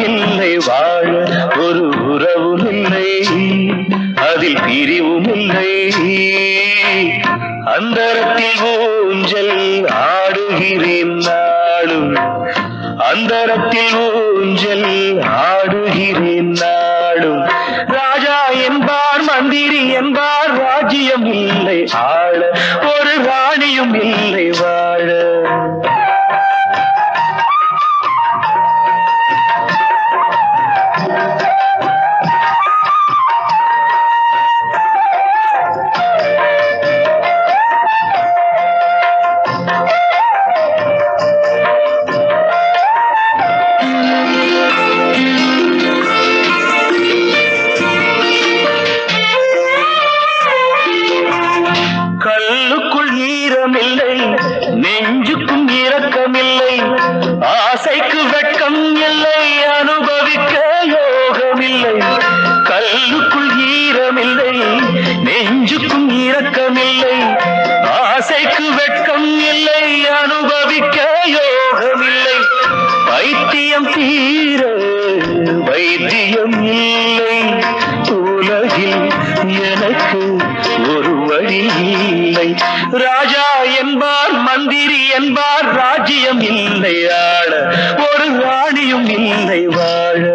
இல்லை வாழ ஒரு உறவும் இல்லை அதில் பிரிவும் இல்லை அந்தரத்தில் ஊஞ்சல் ஆடுகிறேன் நாளும் அந்தரத்தில் ஊஞ்சல் ஆடுகிறேன் நாளும். ராஜா என்பார் மந்திரி என்பார் ராஜ்யம் இல்லை ஆள ஒரு ராணியும் இல்லை வாழ தீர வைத்தியம் இல்லை. உலகில் எனக்கு ஒரு வழி இல்லை. ராஜா என்பார் மந்திரி என்பார் ராஜ்யம் இல்லை. ஆட ஒரு ராணியும் இல்லை. வாழ